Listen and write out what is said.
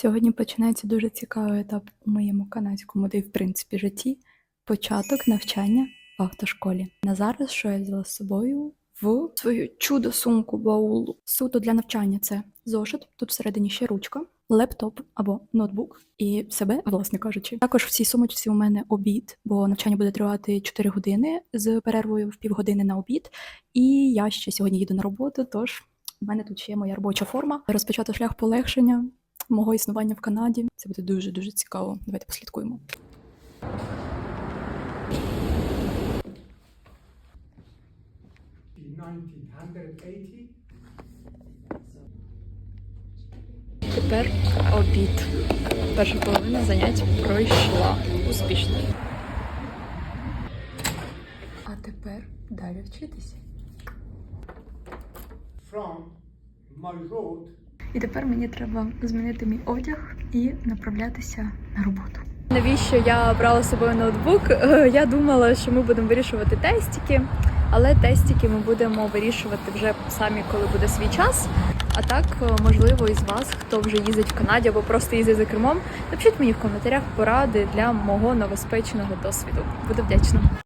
Сьогодні починається дуже цікавий етап у моєму канадському, де й в принципі житті. Початок навчання в автошколі. На зараз, що я взяла з собою в свою чудо сумку баулу. Суто для навчання це зошит, тут всередині ще ручка, лептоп або ноутбук і себе, власне кажучи. Також в цій сумочці у мене обід, бо навчання буде тривати 4 години з перервою в півгодини на обід. І я ще сьогодні їду на роботу, тож у мене тут ще є моя робоча форма. Розпочати шлях полегшення мого існування в Канаді. Це буде дуже дуже цікаво. Давайте послідкуємо. Тепер обід. Перша половина занять пройшла успішно. А тепер далі вчитися. From my road І тепер мені треба змінити мій одяг і направлятися на роботу. Навіщо я брала з собою ноутбук? Е, Я думала, що ми будемо вирішувати тестики, але тестики ми будемо вирішувати вже самі, коли буде свій час. А так, е, можливо, із вас, хто вже їздить в Канаді або просто їздить за кермом, напишіть мені в коментарях поради для мого новоспеченого досвіду. Буду вдячна.